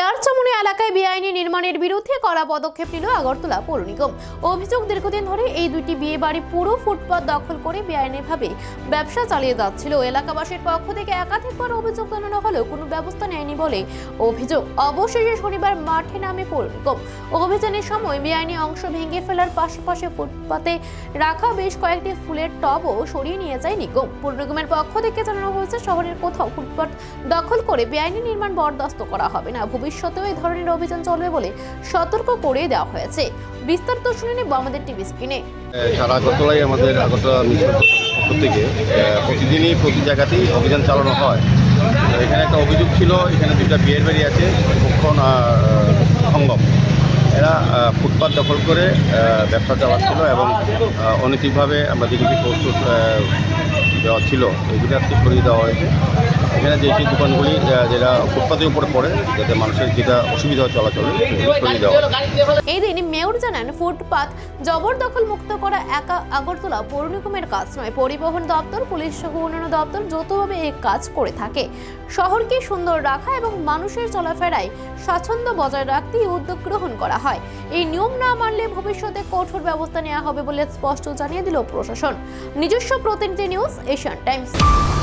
কেয়ারচামুনি এলাকায় বেআইনি নির্মাণের বিরুদ্ধে কড়া পদক্ষেপ নিল আগরতলা পৌর নিগম। অভিযোগ দীর্ঘদিন ধরে এই দুইটি বিয়ে বাড়ি পুরো ফুটপাত দখল করে বেআইনিভাবে ব্যবসা চালিয়ে যাচ্ছিল। এলাকাবাসীর পক্ষ থেকে একাধিকবার অভিযোগ জানানো হলেও কোনো ব্যবস্থা নেয়নি বলে অভিযোগ। অবশেষে শনিবার মাঠে নামে পৌর নিগম। অভিযানের সময় বেআইনি অংশ ভেঙে ফেলার পাশাপাশি ফুটপাতে রাখা বেশ কয়েকটি ফুলের টবও সরিয়ে নিয়ে যায় নিগম। পৌর নিগমের পক্ষ থেকে জানানো হয়েছে, শহরের কোথাও ফুটপাত দখল করে বেআইনি নির্মাণ বরদাস্ত করা হবে না। ভবিষ্যতেও এই ধরনের অভিযান চলবে বলে সতর্ক করে দেওয়া হয়েছে। বিস্তারিত শুনে নেব আমাদের টিভি স্ক্রিনে। সারা আমাদের থেকে প্রতিদিনই প্রতি জায়গাতেই অভিযান চালানো হয়। এখানে একটা অভিযোগ ছিল, এখানে দুইটা বিয়ের বাড়ি আছে ভক্ষণ আর সঙ্গম এরা ফুটপাত দখল করে ব্যবসা চালাচ্ছিল এবং অনৈতিকভাবে আমরা যেগুলি দেওয়া ছিল, এগুলি আজকে সরিয়ে দেওয়া হয়েছে। এখানে যে সেই দোকানগুলি যেটা ফুটপাতের উপরে পড়ে, যাতে মানুষের যেটা অসুবিধা চলাচলে সরিয়ে দেওয়া। এই মেয়র জানান, ফুটপাত জবরদখল মুক্ত করা একা আগরতলা পৌর নিগমের কাজ নয়, পরিবহন দপ্তর, পুলিশ সহ অন্যান্য দপ্তর যৌথভাবে এই কাজ করে থাকে। শহরকে সুন্দর রাখা এবং মানুষের চলাফেরায় স্বাচ্ছন্দ্য বজায় রাখতে উদ্যোগ গ্রহণ করা হয়। এই নিয়ম না মানলে ভবিষ্যতে কঠোর ব্যবস্থা নেওয়া হবে বলে স্পষ্ট জানিয়ে দিল প্রশাসন। নিজস্ব প্রতিনিধি নিউজ Asian Times.